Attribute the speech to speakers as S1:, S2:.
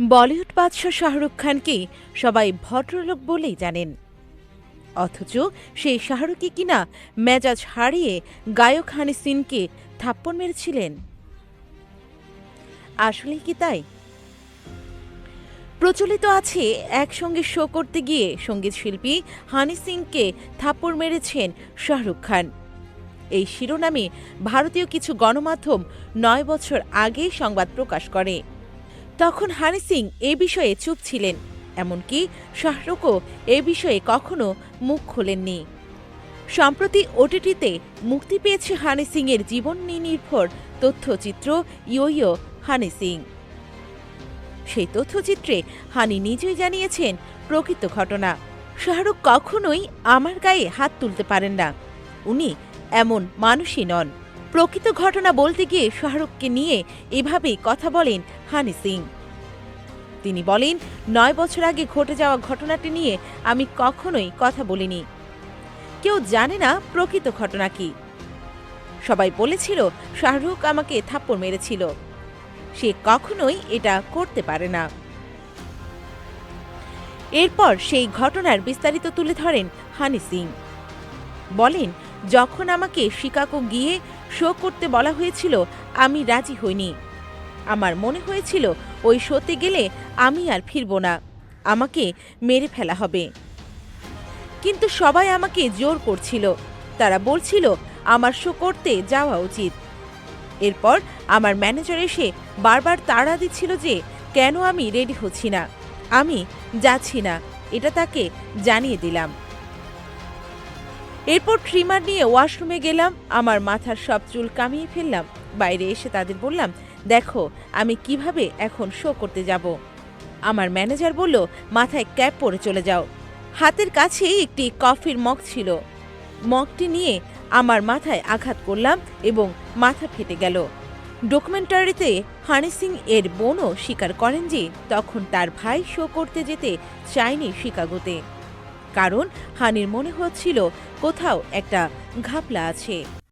S1: বলিউড বাদশাহ শাহরুখ খানকে সবাই ভদ্রলোক বলেই জানেন। অথচ সেই শাহরুখই কিনা মেজাজ হারিয়ে গায়ক হানি সিনকে থাপ্পড় মেরেছিলেন। আসলেই কি তাই? প্রচলিত আছে, একসঙ্গে শো করতে গিয়ে সংগীত শিল্পী হানি সিংকে থাপ্পড় মেরেছেন শাহরুখ খান। এই শিরোনামে ভারতীয় কিছু গণমাধ্যম নয় বছর আগেই সংবাদ প্রকাশ করে। তখন হানি সিং এ বিষয়ে চুপ ছিলেন, এমনকি শাহরুখও এ বিষয়ে কখনো মুখ খোলেননি। সম্প্রতি ওটিটিতে মুক্তি পেয়েছে হানি সিংয়ের জীবন নির্ভর তথ্যচিত্র ইয়ো হানি সিং। সেই তথ্যচিত্রে হানি নিজেই জানিয়েছেন, প্রকৃত ঘটনা। শাহরুখ কখনোই আমার গায়ে হাত তুলতে পারেন না। উনি এমন মানুষই নন। প্রকৃত ঘটনা বলতে গিয়ে শাহরুখকে নিয়ে এভাবেই কথা বলেন হানি সিং। তিনি বলেন, নয় বছর আগে ঘটে যাওয়া ঘটনাটি নিয়ে আমি কখনোই কথা বলিনি। কেউ জানে না প্রকৃত ঘটনা কি। সবাই বলেছিল, শাহরুখ আমাকে থাপ্পড় মেরেছিল। সে কখনোই এটা করতে পারে না। এরপর সেই ঘটনার বিস্তারিত তুলে ধরেন হানি সিং। বলেন, যখন আমাকে শিকাগো গিয়ে শো করতে বলা হয়েছিল, আমি রাজি হইনি। আমার মনে হয়েছিল ওই শোতে গেলে আমি আর ফিরব না। আমাকে মেরে ফেলা হবে। কিন্তু সবাই আমাকে জোর করছিল। তারা বলছিল, আমার শো করতে যাওয়া উচিত। এরপর আমার ম্যানেজার এসে বারবার তাড়া দিচ্ছিল যে, কেন আমি রেডি হচ্ছি না? আমি যাচ্ছি না। এটা তাকে জানিয়ে দিলাম। এরপর ট্রিমার নিয়ে ওয়াশরুমে গেলাম, আমার মাথার সব চুল কামিয়ে ফেললাম। বাইরে এসে তাদের বললাম, দেখো, আমি কীভাবে এখন শো করতে যাব? আমার ম্যানেজার বলল, মাথায় ক্যাপ পরে চলে যাও। হাতের কাছেই একটি কফির মগ ছিল। মগটি নিয়ে আমার মাথায় আঘাত করলাম এবং মাথা ফেটে গেল। ডকুমেন্টারিতে হানি সিং এর বোনও স্বীকার করেন যে, তখন তার ভাই শো করতে যেতে চায়নি শিকাগোতে। কারণ হানির মনে হচ্ছিল কোথাও একটা ঘাপলা আছে।